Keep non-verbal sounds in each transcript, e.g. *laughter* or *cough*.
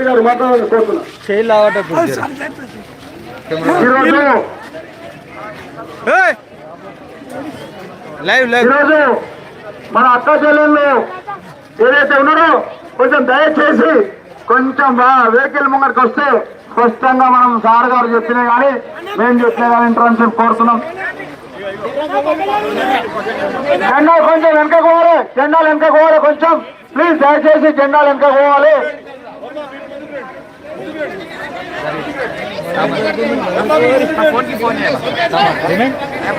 రాజశేఖర్ గారు మాట్లాడాలని కోరుతున్నా. చేయి లావట ఈరోజు మన అక్క చెల్లెళ్ళు ఏదైతే ఉన్నారో కొంచెం దయచేసి కొంచెం వెహికల్ ముంగడికి వస్తే స్పష్టంగా మనం సార్ గారు చెప్పినా కానీ మేము చెప్పినా కానీ ఇంటర్వ్యూ కోరుతున్నాం. జెండాలు కొంచెం వెనక పోవాలి జెండాలు వెనక పోవాలి కొంచెం. ప్లీజ్ దయచేసి జెండాలు వెనక పోవాలి.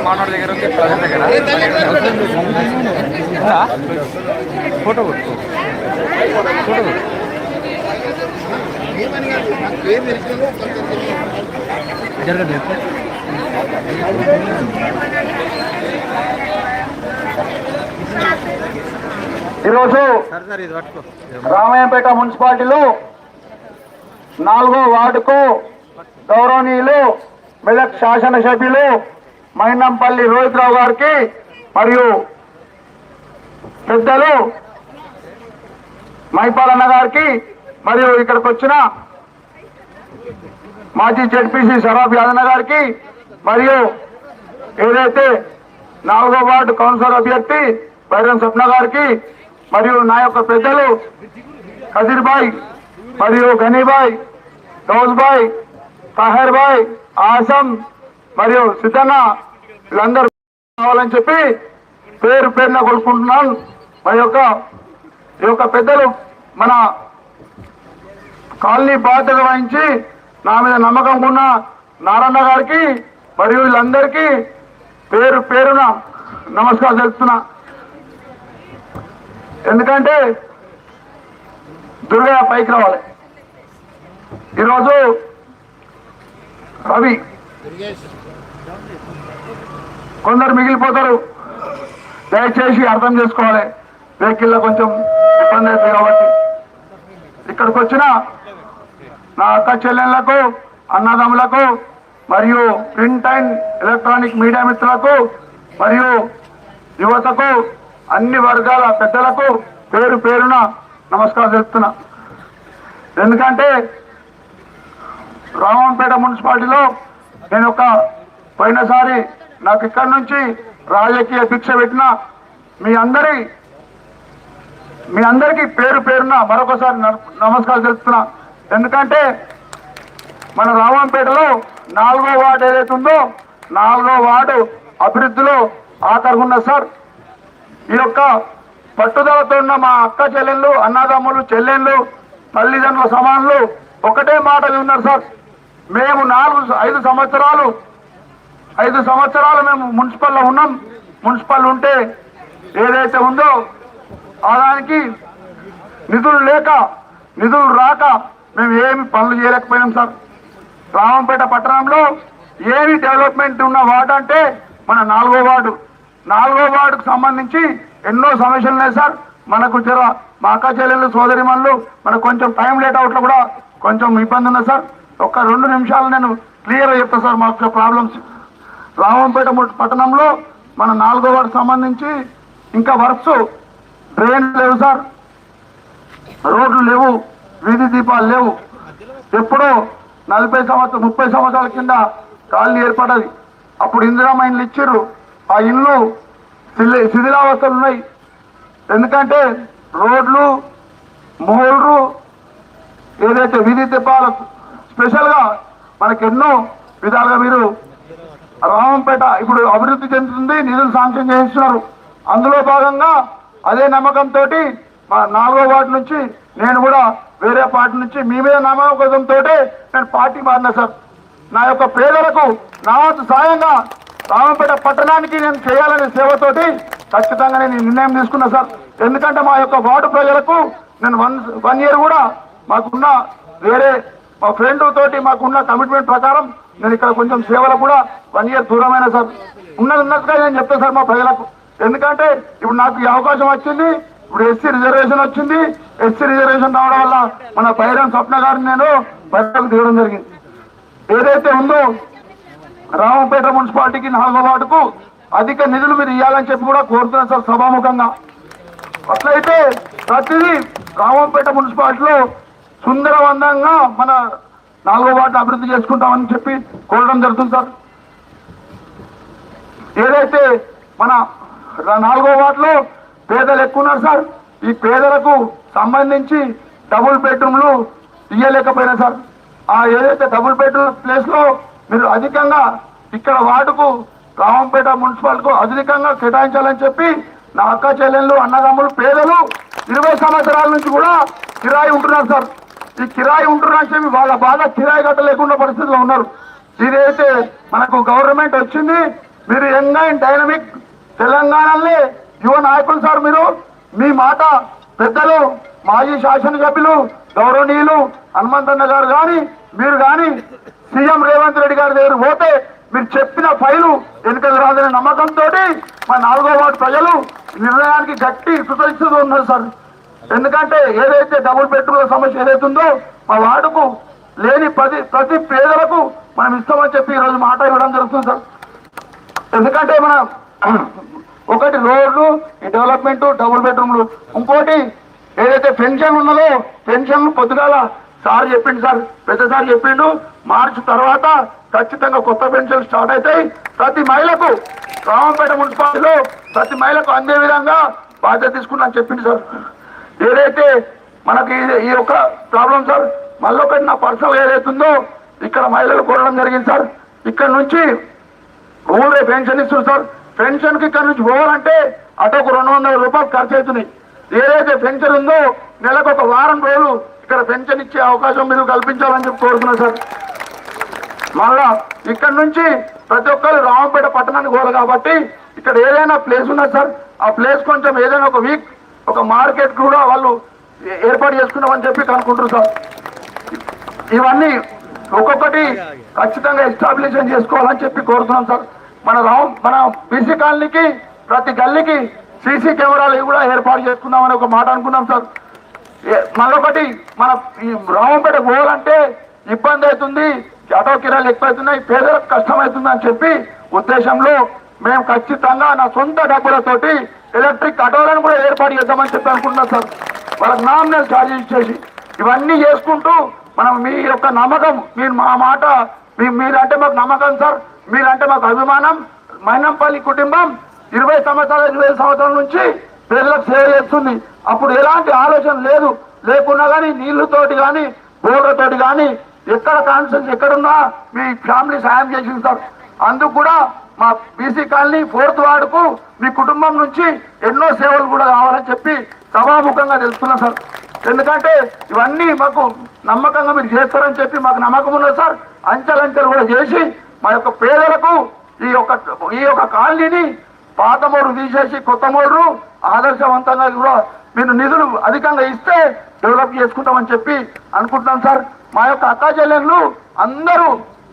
మనోడి దగ్గర ఉంది ప్రజల దగ్గర ఫోటో ఫోటో కొట్టు జరగదు ఈరోజు రామాయంపేట మున్సిపాలిటీలో నాలుగో వార్డుకు గౌరవనీయులు మెదక్ శాసనసభ్యులు మైనంపల్లి రోహిత్ రావు గారికి మరియు పెద్దలు మైపాలన్న గారికి మరియు ఇక్కడికి వచ్చిన మాజీ జడ్పీసీ షరాఫ్ యాదన్న గారికి మరియు ఏదైతే నాలుగో వార్డు కౌన్సిలర్ అభ్యర్థి బైరం స్వప్న గారికి మరియు నా యొక్క పెద్దలు కదీర్ మరియు గనీబాయ్ గౌజ్ భాయ్ తహర్ భాయ్ ఆసం మరియు సిద్ధన్న వీళ్ళందరూ కావాలని చెప్పి పేరు పేరున కొలుసుకుంటున్నాను మరి యొక్క ఈ యొక్క పెద్దలు మన కాలనీ బాధ్యత వహించి నా మీద నమ్మకం ఉన్న నారాయణ గారికి మరియు వీళ్ళందరికీ పేరు పేరున నమస్కారం తెలుపుతున్నా. ఎందుకంటే దుర్గా పైకి రావాలి. ఈరోజు రవి కొందరు మిగిలిపోతారు. దయచేసి అర్థం చేసుకోవాలి. వెహికల్లో కొంచెం ఇబ్బంది అవుతుంది కాబట్టి. ఇక్కడికి వచ్చిన నా అక్క చెల్లెళ్ళకు అన్నదమ్ములకు మరియు ప్రింట్ అండ్ ఎలక్ట్రానిక్ మీడియా మిత్రులకు మరియు యువతకు అన్ని వర్గాల పెద్దలకు పేరు పేరున నమస్కారం చెప్తున్నా ఎందుకంటే రామంపేట మున్సిపాలిటీలో నేను ఒక పోయినసారి నాకు ఇక్కడి నుంచి రాజకీయ భిక్ష పెట్టిన మీ అందరి మీ అందరికీ పేరు పేరున మరొకసారి నమస్కారం తెలుపుతున్నా. ఎందుకంటే మన రామంపేటలో నాలుగో వార్డు ఏదైతే ఉందో నాలుగో వార్డు అభివృద్ధిలో ఆఖరుగున్న సార్. ఈ యొక్క పట్టుదలతో ఉన్న మా అక్క చెల్లెళ్ళు అన్నదమ్ములు చెల్లెళ్ళు తల్లిదండ్రుల సమానులు ఒకటే మాట ఉన్నారు సార్. మేము నాలుగు ఐదు సంవత్సరాలు ఐదు సంవత్సరాలు మేము మున్సిపల్లో ఉన్నాం. మున్సిపల్ ఉంటే ఏదైతే ఉందో ఆ దానికి నిధులు లేక నిధులు రాక మేము ఏమి పనులు చేయలేకపోయినాం సార్. రామంపేట పట్టణంలో ఏమి డెవలప్మెంట్ ఉన్న వార్డు అంటే మన నాలుగో వార్డు. నాలుగో వార్డుకు సంబంధించి ఎన్నో సమస్యలు ఉన్నాయి సార్. మనకు జర మా అక్క చెల్లెళ్ళు సోదరి మనకు కొంచెం టైం లేట్ అవట్లో కూడా కొంచెం ఇబ్బంది ఉంది సార్. ఒక రెండు నిమిషాలు నేను క్లియర్గా చెప్తా సార్ మాకు ప్రాబ్లమ్స్ రామంపేట పట్టణంలో మన నాలుగో వార్డు సంబంధించి ఇంకా వర్క్స్ డ్రైన్ లేవు సార్. రోడ్లు లేవు వీధి దీపాలు లేవు. ఎప్పుడో నలభై సంవత్సరం ముప్పై సంవత్సరాల కింద కాలనీ ఏర్పడది అప్పుడు ఇందిరామ ఇండ్లు ఇచ్చిర్రు ఆ ఇల్లు శిథి- శిథిలావస్థలు ఉన్నాయి. ఎందుకంటే రోడ్లు మోళ్ళు ఏదైతే వీధి దీపాలకు స్పెషల్గా మనకి ఎన్నో విధాలుగా మీరు రామంపేట ఇప్పుడు అభివృద్ధి చెందుతుంది నిధులు శాంక్షన్ చేస్తున్నారు అందులో భాగంగా అదే నమ్మకంతో మా నాలుగో వార్డు నుంచి నేను కూడా వేరే పార్టీ నుంచి మీ మీద నమ్మకంతో నేను పార్టీ మారినా సార్. నా యొక్క పేదలకు నా వంతు సాయంగా రామంపేట పట్టణానికి నేను చేయాలనే సేవతోటి ఖచ్చితంగా నేను నిర్ణయం తీసుకున్నా సార్. ఎందుకంటే మా యొక్క వార్డు ప్రజలకు నేను వన్ వన్ ఇయర్ కూడా మాకున్న వేరే మా ఫ్రెండ్ తోటి మాకున్న కమిట్మెంట్ ప్రకారం నేను ఇక్కడ కొంచెం సేవలు కూడా వన్ ఇయర్ దూరమైన సార్. ఉన్నది ఉన్నట్టుగా నేను చెప్తాను సార్ మా ప్రజలకు. ఎందుకంటే ఇప్పుడు నాకు ఈ అవకాశం వచ్చింది ఇప్పుడు ఎస్సీ రిజర్వేషన్ వచ్చింది. ఎస్సీ రిజర్వేషన్ రావడం వల్ల మన బైరం స్వప్న గారిని నేను బయటకు దిగడం జరిగింది. ఏదైతే ఉందో రామపేట మున్సిపాలిటీకి నాలుగో వార్డుకు అధిక నిధులు మీరు ఇవ్వాలని చెప్పి కూడా కోరుతున్నాను సార్ సభాముఖంగా. అట్లయితే ప్రతిదీ రామంపేట మున్సిపాలిటీలో సుందరవందంగా మన నాలుగో వార్డు అభివృద్ధి చేసుకుంటామని చెప్పి కోరడం జరుగుతుంది సార్. ఏదైతే మన నాలుగో వార్డులో పేదలు ఎక్కువ ఉన్నారు సార్ ఈ పేదలకు సంబంధించి డబుల్ బెడ్రూమ్లు ఇయ్యలేకపోయినా సార్. ఆ ఏదైతే డబుల్ బెడ్రూమ్ ప్లేస్లో మీరు అధికంగా ఇక్కడ వార్డుకు రామంపేట మున్సిపాలిటీకు అధికంగా కేటాయించాలని చెప్పి నా అక్క చెల్లెళ్ళు అన్నదమ్ములు పేదలు ఇరవై సంవత్సరాల నుంచి కూడా కిరాయి ఉంటున్నారు సార్. ఈ కిరాయి ఉంటున్నారని చెప్పి వాళ్ళ బాధ కిరాయి కట్టలేకుండా పరిస్థితిలో ఉన్నారు. ఇదైతే మనకు గవర్నమెంట్ వచ్చింది. మీరు యంగ్ అండ్ డైనమిక్ తెలంగాణని యువ నాయకులు సార్ మీరు. మీ మాట పెద్దలు మాజీ శాసనసభ్యులు గౌరవనీయులు హనుమంతన్న గారు కానీ మీరు కానీ సీఎం రేవంత్ రెడ్డి గారి దగ్గర పోతే మీరు చెప్పిన ఫైలు ఎన్నికలు రాదనే నమ్మకంతో మా నాలుగో వార్డు ప్రజలు నిర్ణయానికి గట్టి కృతజ్ఞత ఉన్నారు సార్. ఎందుకంటే ఏదైతే డబుల్ బెడ్రూమ్ సమస్య ఏదైతుందో మా వార్డుకు లేని ప్రతి ప్రతి పేదలకు మనం ఇస్తామని చెప్పి ఈరోజు మాట ఇవ్వడం జరుగుతుంది సార్. ఎందుకంటే మన *clears throat* ఒకటి రోడ్లు ఈ డెవలప్మెంట్ డబుల్ బెడ్రూమ్లు. ఇంకోటి ఏదైతే పెన్షన్ ఉన్నదో పెన్షన్ పొద్దుగాల సార్ చెప్పిండు సార్. పెద్ద సార్ చెప్పిండు మార్చి తర్వాత ఖచ్చితంగా కొత్త పెన్షన్ స్టార్ట్ అవుతాయి. ప్రతి మహిళకు రామంపేట మున్సిపాలిటీలో ప్రతి మహిళకు అందే విధంగా బాధ్యత తీసుకున్నా చెప్పింది సార్. ఏదైతే మనకి ఈ యొక్క ప్రాబ్లం సార్ మళ్ళీ ఒకటి నా పర్సనల్ ఏదైతుందో ఇక్కడ మహిళలు కోరడం జరిగింది సార్. ఇక్కడ నుంచి ఊరే పెన్షన్ ఇస్తుంది సార్. పెన్షన్కి ఇక్కడ నుంచి పోవాలంటే అటొక రెండు వందల రూపాయలు ఖర్చు అవుతున్నాయి ఏదైతే పెన్షన్ ఉందో నెలకు ఒక వారం రోజులు ఇక్కడ పెన్షన్ ఇచ్చే అవకాశం మీరు కల్పించాలని చెప్పి కోరుతున్నా సార్. మళ్ళా ఇక్కడ నుంచి ప్రతి ఒక్కరు రామపేట పట్టణానికి పోవాలి కాబట్టి ఇక్కడ ఏదైనా ప్లేస్ ఉన్నది సార్. ఆ ప్లేస్ కొంచెం ఏదైనా ఒక వీక్ ఒక మార్కెట్ కూడా వాళ్ళు ఏర్పాటు చేసుకున్నామని చెప్పి కనుక్కుంటారు సార్. ఇవన్నీ ఒక్కొక్కటి ఖచ్చితంగా ఎస్టాబ్లిషన్ చేసుకోవాలని చెప్పి కోరుతున్నాం సార్. మన రామ్ మన బీసీ కాలనీకి ప్రతి గల్లీకి సీసీ కెమెరాలు కూడా ఏర్పాటు చేసుకుందామని ఒక మాట అనుకున్నాం సార్. మరొకటి మన ఈ రామంపేట పోవాలంటే ఇబ్బంది అవుతుంది ఆటో కిరాలు ఎక్కువైతున్నాయి పేదలకు కష్టమవుతుంది అని చెప్పి ఉద్దేశంలో మేము ఖచ్చితంగా నా సొంత డబ్బులతోటి ఎలక్ట్రిక్ ఆటోలను కూడా ఏర్పాటు చేద్దామని చెప్పి అనుకుంటున్నాం సార్. వాళ్ళకి నామినల్ ఛార్జెస్ చేసి ఇవన్నీ చేసుకుంటూ మనం మీ యొక్క నమ్మకం మీరు మా మాట మీ మీరంటే మాకు నమ్మకం సార్ మీరంటే మాకు అభిమానం. మైనంపల్లి కుటుంబం ఇరవై సంవత్సరాల ఇరవై సంవత్సరాల నుంచి పిల్లలకు సేవ చేస్తుంది. అప్పుడు ఎలాంటి ఆలోచన లేదు. లేకున్నా కానీ నీళ్ళతోటి కానీ బోర్లతోటి కానీ ఎక్కడ కాన్సెన్స్ ఎక్కడున్నా మీ ఫ్యామిలీ సాయం చేసింది సార్. అందుకు కూడా మా బీసీ కాలనీ ఫోర్త్ వార్డుకు మీ కుటుంబం నుంచి ఎన్నో సేవలు కూడా కావాలని చెప్పి సభాముఖంగా తెలుస్తున్నా సార్. ఎందుకంటే ఇవన్నీ మాకు నమ్మకంగా మీరు చేస్తారని చెప్పి మాకు నమ్మకం ఉన్నది సార్. అంచెలంచెలు కూడా చేసి మా యొక్క పేదలకు ఈ యొక్క ఈ యొక్క కాలనీని పాత మోడు తీసేసి కొత్త మోడు ఆదర్శవంతంగా కూడా మీరు నిధులు అధికంగా ఇస్తే డెవలప్ చేసుకుంటామని చెప్పి అనుకుంటున్నాం సార్. మా యొక్క అక్కా చెల్లెళ్ళు అందరూ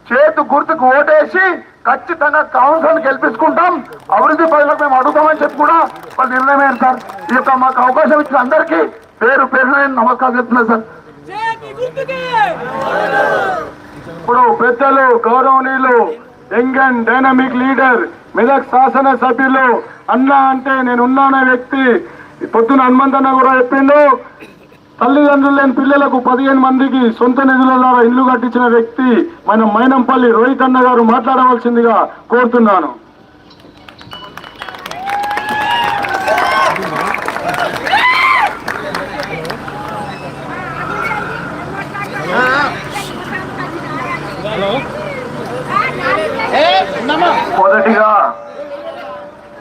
చేతు గుర్తుకు ఓటేసి ఖచ్చితంగా కౌన్సిల్ గెలిపించుకుంటాం. అభివృద్ధి పనులకు మేము అడుగుతామని చెప్పి కూడా వాళ్ళు నిర్ణయమైంది సార్? ఈ యొక్క మాకు అవకాశం ఇచ్చిన అందరికీ పేరు పేరు నేను నమస్కారం చెప్తున్నాను సార్. ఇప్పుడు పెద్దలు గౌరవనీయులు young and dynamic leader Medak శాసన సభ్యులు అన్న అంటే నేను ఉన్నానే వ్యక్తి పొద్దున హనుమంతన్న కూడా చెప్పిండు. తల్లిదండ్రులు లేని పిల్లలకు పదిహేను మందికి సొంత నిధుల ద్వారా ఇల్లు కట్టించిన వ్యక్తి మన మైనంపల్లి రోహిత్ అన్న గారు మాట్లాడవలసిందిగా కోరుతున్నాను మొదటిగా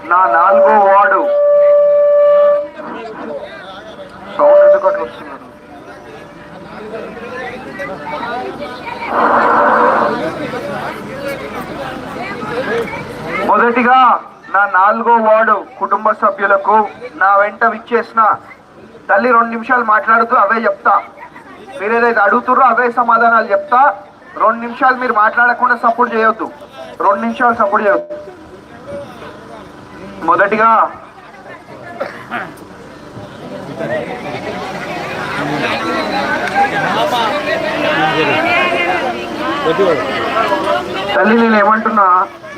నా నాలుగో వార్డు సౌండ్ ఎందుకు అట్లా వస్తున్నారు మొదటిగా నా నాలుగో వార్డు కుటుంబ సభ్యులకు ఎంత వెంట తల్లి రెండు నిమిషాలు మాట్లాడుతూ అవే చెప్తా. మీరు ఏదైతే అడుగుతుర్రో అవే సమాధానాలు చెప్తా. రెండు నిమిషాలు మీరు మాట్లాడకుండా సపోర్ట్ చేయొద్దు. రెండు నిమిషాలు సపోర్ట్ చేయొద్దు. మొదటిగా తల్లి నేను ఏమంటున్నా?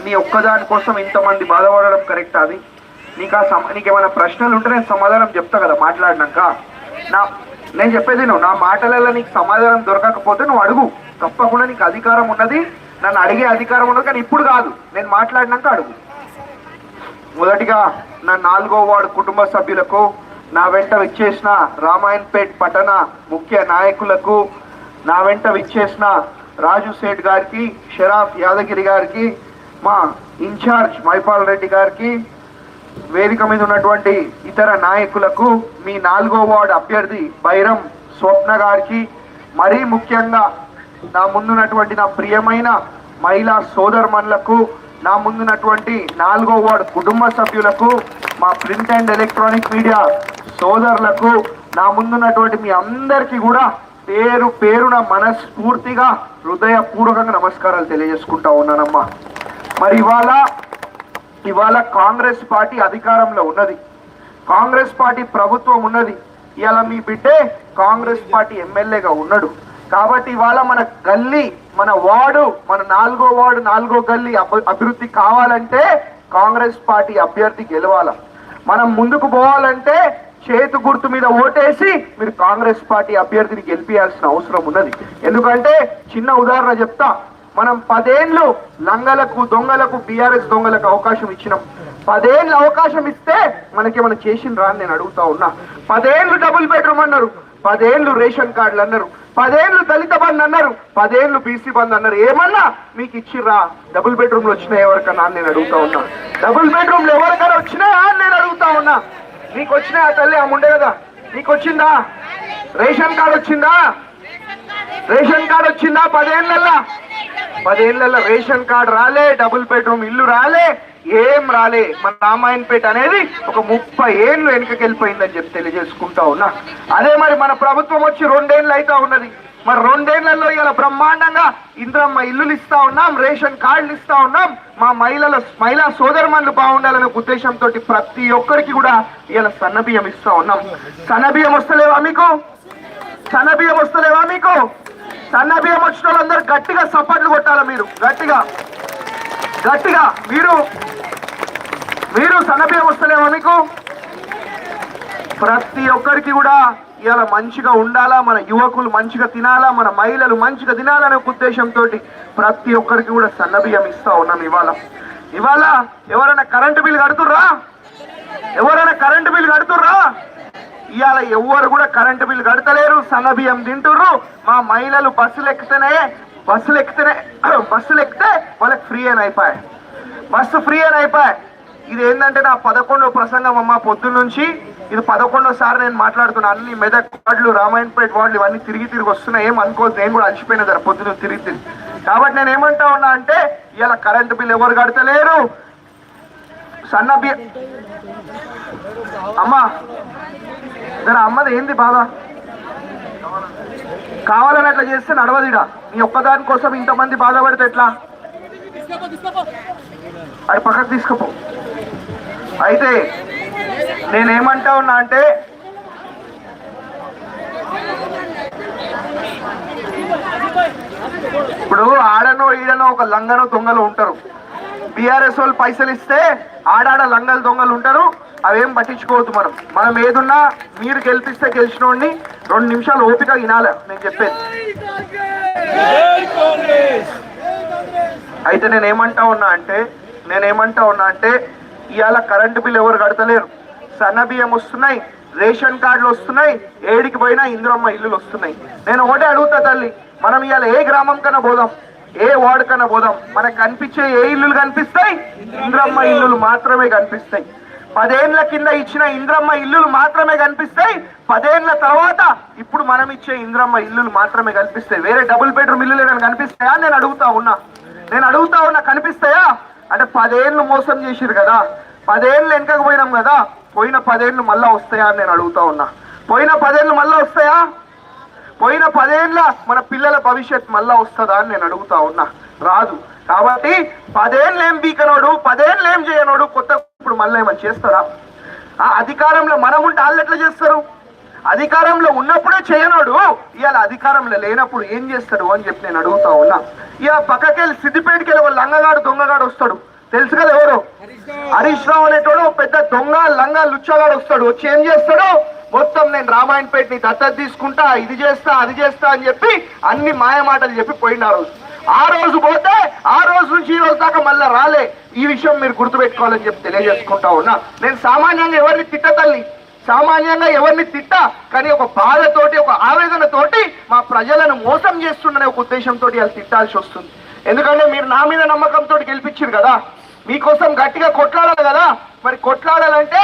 నీ ఒక్కదాని కోసం ఇంతమంది బాధపడడం కరెక్ట్ అది? నీకు ఆ సమ నీకు ఏమైనా ప్రశ్నలు ఉంటే నేను సమాధానం చెప్తా కదా మాట్లాడినాక. నా నేను చెప్పేది నువ్వు నా మాటలలో నీకు సమాధానం దొరకకపోతే నువ్వు అడుగు. తప్పకుండా నీకు అధికారం ఉన్నది. నన్ను అడిగే అధికారం ఉన్నది కానీ ఇప్పుడు కాదు. నేను మాట్లాడినాక అడుగు. మొదటిగా నా నాలుగో వార్డు కుటుంబ సభ్యులకు నా వెంట విచ్చేసిన రామాయణపేట్ పట్టణ ముఖ్య నాయకులకు నా వెంట విచ్చేసిన రాజు సేట్ గారికి షరాఫ్ యాదగిరి గారికి మా ఇన్ఛార్జ్ మైపాల్ రెడ్డి గారికి వేదిక మీద ఉన్నటువంటి ఇతర నాయకులకు మీ నాలుగో వార్డు అభ్యర్థి బైరం స్వప్న గారికి మరీ ముఖ్యంగా నా ముందున్నటువంటి నా ప్రియమైన మహిళా సోదర్మన్లకు నా ముందున్నటువంటి నాలుగో వార్డు కుటుంబ సభ్యులకు మా ప్రింట్ అండ్ ఎలక్ట్రానిక్ మీడియా సోదరులకు నా ముందున్నటువంటి మీ అందరికీ కూడా పేరు పేరున మనస్ఫూర్తిగా హృదయపూర్వకంగా నమస్కారాలు తెలియజేసుకుంటా ఉన్నానమ్మా. మరి ఇవాళ ఇవాళ కాంగ్రెస్ పార్టీ అధికారంలో ఉన్నది. కాంగ్రెస్ పార్టీ ప్రభుత్వం ఉన్నది. ఇవాళ మీ బిడ్డే కాంగ్రెస్ పార్టీ ఎమ్మెల్యేగా ఉన్నాడు. కాబట్టి ఇవాళ మన గల్లీ మన వార్డు మన నాలుగో వార్డు నాలుగో గల్లీ అభి- అభివృద్ధి కావాలంటే కాంగ్రెస్ పార్టీ అభ్యర్థి గెలవాల? మనం ముందుకు పోవాలంటే చేతు గుర్తు మీద ఓటేసి మీరు కాంగ్రెస్ పార్టీ అభ్యర్థిని గెలిపించాల్సిన అవసరం ఉన్నది. ఎందుకంటే చిన్న ఉదాహరణ చెప్తా. మనం పదేళ్ళు లంగలకు దొంగలకు బీఆర్ఎస్ దొంగలకు అవకాశం ఇచ్చినాం. పదేళ్ళు అవకాశం ఇస్తే మనకి మనం చేసిన రా అని నేను అడుగుతా ఉన్నా. పదేళ్ళు డబుల్ బెడ్రూమ్ అన్నారు. పదేళ్ళు రేషన్ కార్డులు అన్నారు. పదేళ్ళు దళిత బంధు అన్నారు. పదేళ్ళు బీసీ బంధు అన్నారు. ఏమన్నా మీకు ఇచ్చిర్రా? డబుల్ బెడ్రూమ్లు వచ్చినాయి ఎవరికన్నా అని నేను అడుగుతా ఉన్నా. డబుల్ బెడ్రూమ్లు ఎవరికైనా వచ్చినాయా అని నేను అడుగుతా ఉన్నా. నీకు వచ్చినాయా తల్లి? ఆమె ఉండే కదా. నీకు వచ్చిందా? రేషన్ కార్డు వచ్చిందా? రేషన్ కార్డు వచ్చిందా? పదేళ్ళల్లా పదేళ్ళలో రేషన్ కార్డు రాలే డబుల్ బెడ్రూమ్ ఇల్లు రాలే ఏం రాలే. మన రామాయణపేట అనేది ఒక ముప్పై ఏళ్ళు వెనుకకి వెళ్ళిపోయిందని చెప్పి తెలియజేసుకుంటా ఉన్నా. అదే మరి మన ప్రభుత్వం వచ్చి రెండేళ్ళు అయితే ఉన్నది. మరి రెండేళ్ళలో ఇలా బ్రహ్మాండంగా ఇంద్రమ్మ ఇల్లులు ఇస్తా ఉన్నాం రేషన్ కార్డులు ఇస్తా ఉన్నాం. మా మహిళల మహిళా సోదరుమన్లు బాగుండాలనే ఉద్దేశంతో ప్రతి ఒక్కరికి కూడా ఇలా సన్నబియ్యం ఇస్తా ఉన్నాం. సన్నబియ్యం వస్తలేవా మీకు? సన్నబియ్యం వస్తలేవా మీకు? తన బియ్యం వచ్చిన వాళ్ళందరూ గట్టిగా సపోర్ట్లు కొట్టాలి మీరు? గట్టిగా. గట్టిగా. మీరు మీరు సన్న బియ్యం వస్తలేమా మీకు? ప్రతి ఒక్కరికి కూడా ఇవాళ మంచిగా ఉండాలా మన యువకులు మంచిగా తినాలా మన మహిళలు మంచిగా తినాలనే ఉద్దేశంతో ప్రతి ఒక్కరికి కూడా సన్నబియ్యం ఇస్తా ఉన్నాం ఇవాళ. ఇవాళ ఎవరైనా కరెంటు బిల్ కడుతుర్రా? ఎవరైనా కరెంటు బిల్ కడుతుర్రా? ఇవాళ ఎవ్వరు కూడా కరెంటు బిల్ కడతలేరు. సన్న బియ్యం తింటుర్రు. మా మహిళలు బస్సులు ఎక్కితేనే బస్సులు ఎక్కితేనే *coughs* బస్సులు ఎక్కితే వాళ్ళకి ఫ్రీ అని అయిపోయాయి బస్సు ఫ్రీ అని అయిపోయాయి ఇది ఏంటంటే నా పదకొండో ప్రసంగం అమ్మ పొద్దున్న నుంచి. ఇది పదకొండోసారి నేను మాట్లాడుతున్నా అన్ని మెదక్ వార్డులు రామాయణపేట వార్డులు ఇవన్నీ తిరిగి తిరిగి వస్తున్నాయి. ఏం అనుకోవద్దు నేను కూడా అలసిపోయిన ధర పొద్దున్న తిరిగి తిరిగి. కాబట్టి నేను ఏమంటా ఉన్నా అంటే ఇలా కరెంటు బిల్ ఎవరు కడతలేరు? సన్న బియ్య అమ్మా జర అమ్మది ఏంది బాధ కావాలని అట్లా చేస్తే నడవదిడా నీ ఒక్కదాని కోసం ఇంతమంది బాధపడితే ఎట్లా? అది పక్కకు తీసుకుపో. అయితే నేనేమంటా ఉన్నా అంటే ఇప్పుడు ఆడనో ఈడనో ఒక లంగనో దొంగలు ఉంటారు. బీఆర్ఎస్ వాళ్ళు పైసలు ఇస్తే ఆడాడ లంగలు దొంగలు ఉంటారు. అవేం పట్టించుకోవద్దు మనం. మనం ఏదున్నా మీరు గెలిపిస్తే గెలిచినోడిని రెండు నిమిషాలు ఓపిక వినాలి. నేను చెప్పేది. అయితే నేను ఏమంటా ఉన్నా అంటే నేను ఏమంటా ఉన్నా అంటే ఇవాళ కరెంటు బిల్ ఎవరు కడతలేరు. సన్న బియ్యం వస్తున్నాయి రేషన్ కార్డులు వస్తున్నాయి ఏడికి పోయినా ఇందిరమ్మ ఇల్లులు వస్తున్నాయి. నేను ఒకటే అడుగుతా తల్లి మనం ఇవాళ ఏ గ్రామం కన్నా పోదాం? ఏ వార్డుకన్నా పోదాం. మనకు కనిపించే ఏ ఇల్లులు కనిపిస్తాయి? ఇంద్రమ్మ ఇల్లులు మాత్రమే కనిపిస్తాయి. పదేళ్ళ కింద ఇచ్చిన ఇంద్రమ్మ ఇల్లులు మాత్రమే కనిపిస్తాయి. పదేళ్ళ తర్వాత ఇప్పుడు మనం ఇచ్చే ఇంద్రమ్మ ఇల్లులు మాత్రమే కనిపిస్తాయి. వేరే డబుల్ బెడ్రూమ్ ఇల్లులు ఏమైనా కనిపిస్తాయా? నేను అడుగుతా ఉన్నా. నేను అడుగుతా ఉన్నా కనిపిస్తాయా? అంటే పదేళ్ళు మోసం చేసిరు కదా. పదేళ్ళు వెనకకు పోయినాం కదా. పోయిన పదేళ్ళు మళ్ళా వస్తాయా అని నేను అడుగుతా ఉన్నా. పోయిన పదేళ్ళు మళ్ళా వస్తాయా? పోయిన పదేళ్ళ మన పిల్లల భవిష్యత్ మళ్ళా వస్తుందా అని నేను అడుగుతా ఉన్నా. రాదు. కాబట్టి పదేళ్ళు ఏం బీకనోడు పదేళ్ళు ఏం చేయనోడు కొత్త ఇప్పుడు మళ్ళీ ఏమైనా చేస్తారా? ఆ అధికారంలో మనం ఉంటే వాళ్ళు ఎట్లా చేస్తారు? అధికారంలో ఉన్నప్పుడే చేయనోడు ఇవాళ అధికారంలో లేనప్పుడు ఏం చేస్తాడు అని చెప్పి నేను అడుగుతా ఉన్నా. ఇక పక్కకెళ్ళి సిద్దిపేటకి వెళ్ళి లంగగాడు దొంగగాడు వస్తాడు. తెలుసు కదా ఎవరు? హరీష్ రావు. అనేటోడు పెద్ద దొంగ లంగ లుచ్చగాడు వస్తాడు. వచ్చి ఏం చేస్తాడు? మొత్తం నేను రామాయణపేటని దత్తత తీసుకుంటా ఇది చేస్తా అది చేస్తా అని చెప్పి అన్ని మాయమాటలు చెప్పి పోయింది ఆ రోజు. ఆ రోజు పోతే ఆ రోజు నుంచి ఈ రోజు దాకా మళ్ళీ రాలే. ఈ విషయం మీరు గుర్తుపెట్టుకోవాలని చెప్పి తెలియజేసుకుంటా ఉన్నా. నేను సామాన్యంగా ఎవరిని తిట్టతల్లి సామాన్యంగా ఎవరిని తిట్ట? కానీ ఒక బాధతోటి ఒక ఆవేదనతోటి మా ప్రజలను మోసం చేస్తుండనే ఒక ఉద్దేశంతో వాళ్ళు తిట్టాల్సి వస్తుంది. ఎందుకంటే మీరు నా మీద నమ్మకంతో గెలిపించారు కదా. మీకోసం గట్టిగా కొట్లాడాలి కదా. మరి కొట్లాడాలంటే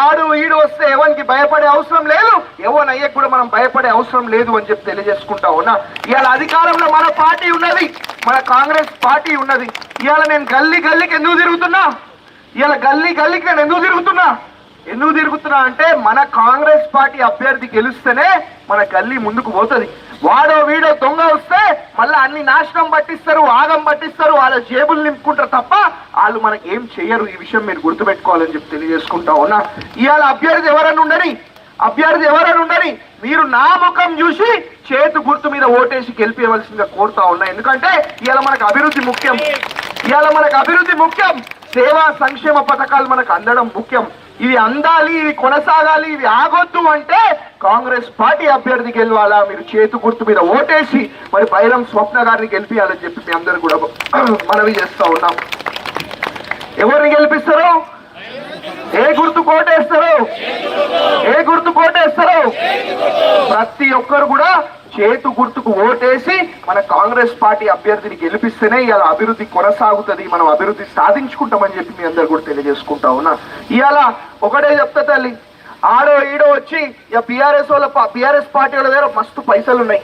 ఆడు ఈడు వస్తే ఎవరికి భయపడే అవసరం లేదు. ఎవరు అయ్యకు కూడా మనం భయపడే అవసరం లేదు అని చెప్పి తెలియజేసుకుంటా ఉన్నా. ఇవాళ అధికారంలో మన పార్టీ ఉన్నది. మన కాంగ్రెస్ పార్టీ ఉన్నది. ఇవాళ నేను గల్లీ గల్లీకి ఎందుకు తిరుగుతున్నా? ఇవాళ గల్లీ గల్లీకి నేను ఎందుకు తిరుగుతున్నా? ఎందుకు తిరుగుతున్నా అంటే మన కాంగ్రెస్ పార్టీ అభ్యర్థి గెలుస్తేనే మన గల్లీ ముందుకు పోతుంది. వాడో వీడో దొంగ వస్తే మళ్ళీ అన్ని నాశనం పట్టిస్తారు ఆగం పట్టిస్తారు వాళ్ళ జేబులు నింపుకుంటారు తప్ప వాళ్ళు మనకి ఏం చెయ్యరు ఈ విషయం మీరు గుర్తుపెట్టుకోవాలని చెప్పి తెలియజేసుకుంటా ఉన్నా. ఇవాళ అభ్యర్థి ఎవరన్నా ఉండని అభ్యర్థి ఎవరని ఉండని మీరు నా ముఖం చూసి చేతు గుర్తు మీద ఓటేసి గెలిపేయవలసిందిగా కోరుతా ఉన్నా. ఎందుకంటే ఇవాళ మనకు అభివృద్ధి ముఖ్యం. ఇవాళ మనకు అభివృద్ధి ముఖ్యం. సేవా సంక్షేమ పథకాలు మనకు అందడం ముఖ్యం. ఇవి అందాలి ఇవి కొనసాగాలి ఇవి ఆగొద్దు అంటే కాంగ్రెస్ పార్టీ అభ్యర్థి గెలవాలా? మీరు చేతు గుర్తు మీద ఓటేసి మరి బైరం స్వప్న గారిని గెలిపియాలని చెప్పి మీ అందరూ కూడా మనవి చేస్తా ఉన్నాం. ఎవరిని గెలిపిస్తారు? ఏ గుర్తు కోటేస్తారు? ఏ గుర్తు కోటేస్తారు? ప్రతి ఒక్కరు కూడా చేతు గుర్తుకు ఓటేసి మన కాంగ్రెస్ పార్టీ అభ్యర్థిని గెలిపిస్తేనే ఇవాళ అభివృద్ధి కొనసాగుతుంది మనం అభివృద్ధి సాధించుకుంటామని చెప్పి మీ అందరు కూడా తెలియజేసుకుంటా ఉన్నా. ఇవాళ ఒకటే చెప్తా తల్లి ఆడో ఈడో వచ్చి ఇక బీఆర్ఎస్ వాళ్ళ బీఆర్ఎస్ పార్టీ వాళ్ళ దగ్గర మస్తు పైసలు ఉన్నాయి.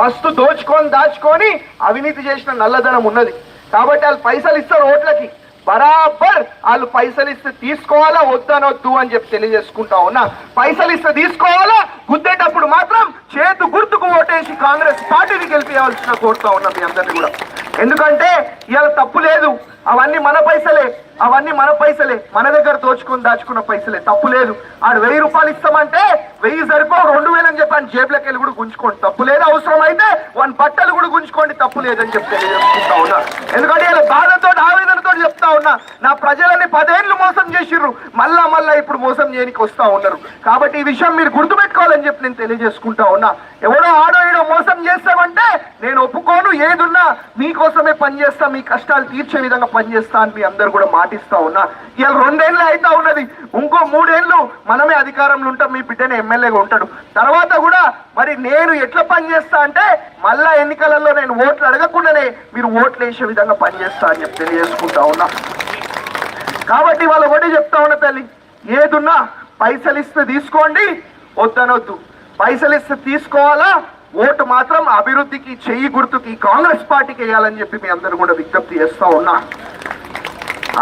మస్తు దోచుకొని దాచుకొని అవినీతి చేసిన నల్లధనం ఉన్నది. కాబట్టి వాళ్ళు పైసలు ఇస్తారు ఓట్లకి. బరాబర్ వాళ్ళు పైసలు ఇస్తే తీసుకోవాలా వద్దనొద్దు అని చెప్పి తెలియజేసుకుంటా ఉన్నా. పైసలు ఇస్తే తీసుకోవాలా గుద్దేటప్పుడు మాత్రం చేతు గుర్తుకు ఓటేసి కాంగ్రెస్ పార్టీని గెలిపేయాల్సిన కోరుతా ఉన్నా మీ అందరినీ కూడా. ఎందుకంటే ఇవాళ తప్పు లేదు. అవన్నీ మన పైసలే. అవన్నీ మన పైసలే. మన దగ్గర దోచుకుని దాచుకున్న పైసలే. తప్పు లేదు. ఆడు వెయ్యి రూపాయలు ఇస్తామంటే వెయ్యి సరిపో రెండు వేలు అని చెప్పాను. జేబులకి వెళ్ళి కూడా గుంజుకోండి. తప్పు లేదు అవసరం అయితే వన్ బట్టలు కూడా గుంజుకోండి. తప్పు లేదని చెప్పి చెప్తా ఉన్నా. ఎందుకంటే ఇలా బాధతో ఆవేదనతో చెప్తా ఉన్నా నా ప్రజలని పదేళ్ళు మోసం చేసిర్రు. మళ్ళా మళ్ళా ఇప్పుడు మోసం చేయడానికి వస్తా ఉన్నారు. కాబట్టి ఈ విషయం మీరు గుర్తుపెట్టుకోవాలని చెప్పి నేను తెలియజేసుకుంటా ఉన్నా. ఎవడో ఆడో ఈడో మోసం చేస్తామంటే నేను ఒప్పుకోను ఏదున్నా మీకోసమే పనిచేస్తా మీ కష్టాలు తీర్చే విధంగా పనిచేస్తా అని మీ అందరు కూడా మాటిస్తా ఉన్నా. ఇవాళ రెండేళ్ళు అవుతా ఉన్నది. ఇంకో మూడేళ్ళు మనమే అధికారంలో ఉంటాం మీ బిడ్డనే ఎమ్మెల్యేగా ఉంటాడు. తర్వాత కూడా మరి నేను ఎట్లా పనిచేస్తా అంటే మళ్ళా ఎన్నికలలో నేను ఓట్లు అడగకుండానే మీరు ఓట్లు వేసే విధంగా పనిచేస్తా అని చెప్పి తెలియజేసుకుంటా ఉన్నా. కాబట్టి వాళ్ళు ఒకటి చెప్తా ఉన్న తల్లి ఏదున్నా పైసలు ఇస్తే తీసుకోండి వద్దనొద్దు. పైసలు ఇస్తే తీసుకోవాలా ఓటు మాత్రం అభివృద్ధికి చెయ్యి గుర్తుకి కాంగ్రెస్ పార్టీకి వేయాలని చెప్పి మీ అందరు కూడా విజ్ఞప్తి చేస్తా ఉన్నా.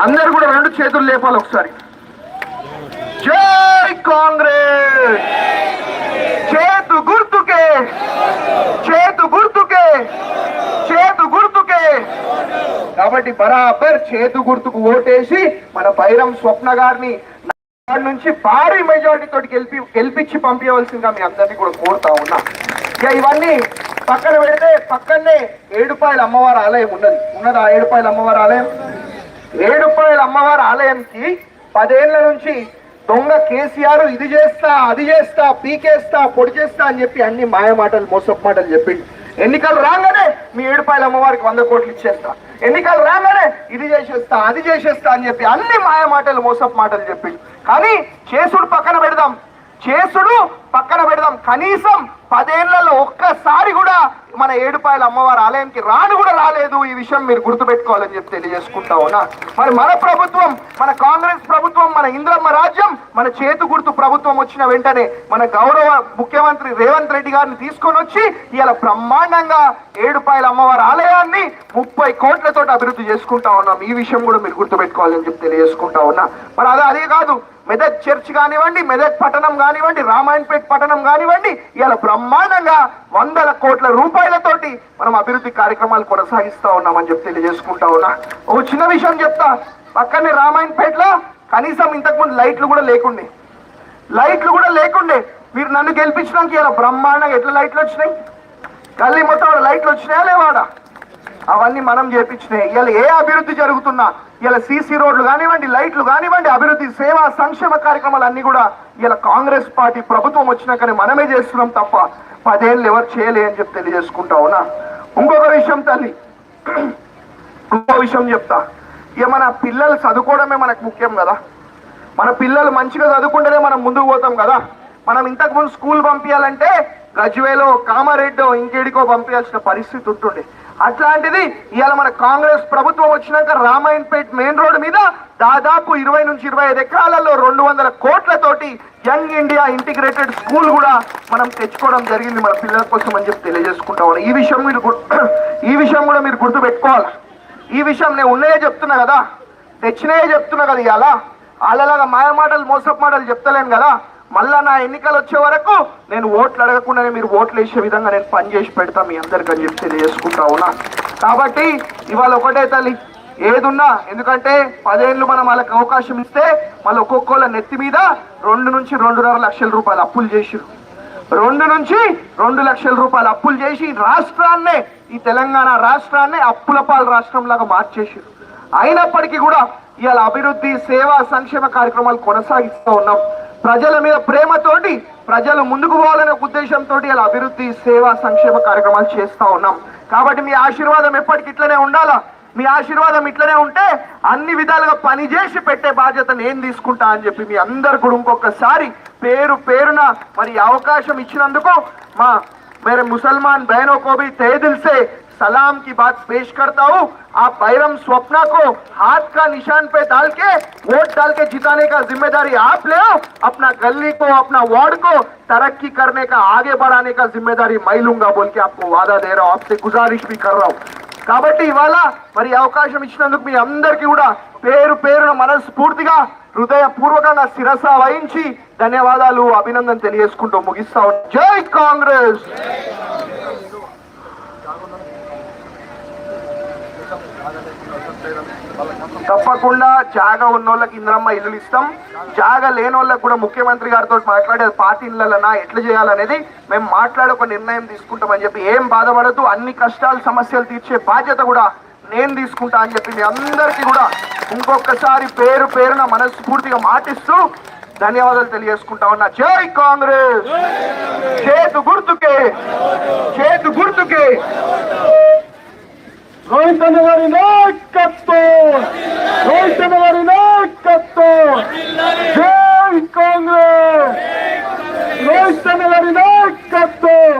అందరు కూడా రెండు చేతులు లేపాలి ఒకసారి. జై కాంగ్రెస్! చేతు గుర్తుకే! చేతు గుర్తుకే! చేతు గుర్తుకే! కాబట్టి బరాబర్ చేతు గుర్తుకు ఓటేసి మన బైరం స్వప్న గారిని నుంచి భారీ మెజారిటీ తోటి గెలిపి గెలిపించి పంపించవలసిందిగా మీ అందరినీ కూడా కోరుతా ఉన్నా. ఇవన్నీ పక్కన పెడితే పక్కనే ఏడుపాయల అమ్మవారి ఆలయం ఉన్నది. ఉన్నదా ఏడుపాయల అమ్మవారి ఆలయం? ఏడుపాయల అమ్మవారి ఆలయంకి పదేళ్ళ నుంచి దొంగ కేసీఆర్ ఇది చేస్తా అది చేస్తా పీకేస్తా పొడి చేస్తా అని చెప్పి అన్ని మాయ మాటలు మోసపు మాటలు చెప్పింది ఎన్నికలు రాగానే మీ ఏడుపాయల అమ్మవారికి వంద కోట్లు ఇచ్చేస్తా. ఎన్నికలు రాగానే ఇది చేసేస్తా అది చేసేస్తా అని చెప్పి అన్ని మాయ మాటలు మోసపు మాటలు చెప్పింది కానీ చేసుడు పక్కన పెడదాం. చేసుడు పక్కన పెడదాం. కనీసం పదేళ్ళలో ఒక్కసారి కూడా మన ఏడుపాయల అమ్మవారి ఆలయంకి రాను కూడా రాలేదు. ఈ విషయం మీరు గుర్తుపెట్టుకోవాలని చెప్పి తెలియజేసుకుంటా ఉన్నా. మరి మన ప్రభుత్వం మన కాంగ్రెస్ ప్రభుత్వం మన ఇంద్రమ్మ రాజ్యం మన చేతు గుర్తు ప్రభుత్వం వచ్చిన వెంటనే మన గౌరవ ముఖ్యమంత్రి రేవంత్ రెడ్డి గారిని తీసుకొని వచ్చి ఇలా బ్రహ్మాండంగా ఏడుపాయల అమ్మవారి ఆలయాన్ని ముప్పై కోట్లతో అభివృద్ధి చేసుకుంటా ఉన్నాం. ఈ విషయం కూడా మీరు గుర్తుపెట్టుకోవాలని చెప్పి తెలియజేసుకుంటా ఉన్నా. మరి అదే అదే కాదు. మెదక్ చర్చ్ కానివ్వండి మెదక్ పట్టణం కానివ్వండి రామాయణపేట్ పట్టణం కానివ్వండి ఇలా బ్రహ్మాండంగా వందల కోట్ల రూపాయలతోటి మనం అభివృద్ధి కార్యక్రమాలు కొనసాగిస్తా ఉన్నామని చెప్పి తెలియజేసుకుంటా ఉన్నా. ఒక చిన్న విషయం చెప్తా. పక్కనే రామాయణపేటలో కనీసం ఇంతకుముందు లైట్లు కూడా లేకుండే. లైట్లు కూడా లేకుండే. మీరు నన్ను గెలిపించడానికి ఇలా బ్రహ్మాండంగా ఎట్లా లైట్లు వచ్చినాయి? గల్లీ మొత్తం ఆడ లైట్లు వచ్చినాయా లేవాడా? అవన్నీ మనం చేపించినాయి. ఇలా ఏ అభివృద్ధి జరుగుతున్నా ఇలా సీసీ రోడ్లు కానివ్వండి లైట్లు కానివ్వండి అభివృద్ధి సేవా సంక్షేమ కార్యక్రమాలు అన్ని కూడా ఇలా కాంగ్రెస్ పార్టీ ప్రభుత్వం వచ్చినాకనే మనమే చేస్తున్నాం తప్ప పదేళ్ళు ఎవరు చేయలే అని చెప్పి తెలియజేసుకుంటా ఉన్నా. ఇంకొక విషయం తల్లి. ఇంకో విషయం చెప్తా. ఇక మన పిల్లలు చదువుకోవడమే మనకు ముఖ్యం కదా. మన పిల్లలు మంచిగా చదువుకుంటేనే మనం ముందుకు పోతాం కదా. మనం ఇంతకుముందు స్కూల్ పంపించాలంటే గజ్వేలో కామారెడ్డో ఇంకేడికో పంపించాల్సిన పరిస్థితి ఉంటుండే. అట్లాంటిది ఇవాళ మన కాంగ్రెస్ ప్రభుత్వం వచ్చినాక రామాయణపేట్ మెయిన్ రోడ్ మీద దాదాపు ఇరవై నుంచి ఇరవై ఐదు ఎకరాలలో రెండు వందల కోట్లతోటి యంగ్ ఇండియా ఇంటిగ్రేటెడ్ స్కూల్ కూడా మనం తెచ్చుకోవడం జరిగింది మన పిల్లల కోసం అని చెప్పి తెలియజేసుకుంటా ఉన్నాం. ఈ విషయం మీరు ఈ విషయం కూడా మీరు గుర్తు పెట్టుకోవాలి ఈ విషయం నేను ఉన్నాయే చెప్తున్నా కదా. తెచ్చినాయే చెప్తున్నా కదా ఇవాళ. వాళ్ళలాగా మాయ మాటలు మోసపు మాటలు చెప్తలేను కదా. మళ్ళా నా ఎన్నికలు వచ్చే వరకు నేను ఓట్లు అడగకుండానే మీరు ఓట్లు వేసే విధంగా నేను పని చేసి పెడతా మీ అందరికి అని చెప్పి తెలియజేసుకుంటా ఉన్నా. కాబట్టి ఇవాళ ఒకటే తల్లి ఏదున్నా ఎందుకంటే పదేళ్ళు మనం వాళ్ళకి అవకాశం ఇస్తే మళ్ళీ ఒక్కొక్కళ్ళ నెత్తి మీద రెండు నుంచి రెండున్నర లక్షల రూపాయలు అప్పులు చేసిరు రెండు నుంచి రెండు లక్షల రూపాయలు అప్పులు చేసి రాష్ట్రాన్నే ఈ తెలంగాణ రాష్ట్రాన్నే అప్పుల పాల రాష్ట్రంలాగా మార్చేసారు అయినప్పటికీ కూడా ఇవాళ అభివృద్ధి సేవా సంక్షేమ కార్యక్రమాలు కొనసాగిస్తూ ఉన్నాం. ప్రజల మీద ప్రేమతోటి ప్రజలు ముందుకు పోవాలనే ఉద్దేశంతో ఇలా అభివృద్ధి సేవా సంక్షేమ కార్యక్రమాలు చేస్తూ ఉన్నాం. కాబట్టి మీ ఆశీర్వాదం ఎప్పటికి ఇట్లనే ఉండాలా? మీ ఆశీర్వాదం ఇట్లనే ఉంటే అన్ని విధాలుగా పనిచేసి పెట్టే బాధ్యత నేను తీసుకుంటా అని చెప్పి మీ అందరు కూడా ఇంకొకసారి పేరు పేరున మరి అవకాశం ఇచ్చినందుకు మా మేరే ముసల్మాన్ బహనో కోబీ తేదిల్సే सलाम की बात पेश करता हूँ आप बैरम स्वप्ना को हाथ का निशान पे डाल के वोट डाल के जिताने का जिम्मेदारी आप ले आओ अपना गली को अपना वार्ड को तरक्की करने का आगे बढ़ाने का जिम्मेदारी मैं लूंगा बोल के आपको वादा दे रहा हूँ आपसे गुजारिश भी कर रहा हूँ కాబట్టి ఇవాళ మరి అవకాశం ఇచ్చినందుకు మీ అందరికీ కూడా పేరు పేరున మనస్ఫూర్తిగా హృదయపూర్వకంగా శిరస వహించి ధన్యవాదాలు అభినందన తెలియజేసుకుంటూ ముగిస్తా ఉన్నాను. జై కాంగ్రెస్ తప్పకుండా జాగా ఉన్న వాళ్ళకి ఇంద్రమ్మ ఇల్లు ఇస్తాం. జాగా లేని వాళ్ళకి కూడా ముఖ్యమంత్రి గారితో మాట్లాడే పార్టీ ఇళ్ళనా ఎట్లా చేయాలనేది మేము మాట్లాడి ఒక నిర్ణయం తీసుకుంటామని చెప్పి ఏం బాధపడద్దు అన్ని కష్టాలు సమస్యలు తీర్చే బాధ్యత కూడా నేను తీసుకుంటా అని చెప్పి మీ అందరికీ కూడా ఇంకొకసారి పేరు పేరున మనస్ఫూర్తిగా మాటిస్తూ ధన్యవాదాలు తెలియజేసుకుంటా ఉన్నా. జై కాంగ్రెస్! చేతు గుర్తుకే! చేతు గుర్తుకే! రోహిత్ అన్న గారి నాయకత్వం రోహిత్ అన్న గారి నాయకత్వం జై కాంగ్రెస్ రోహిత్ అన్న గారి నాయకత్వం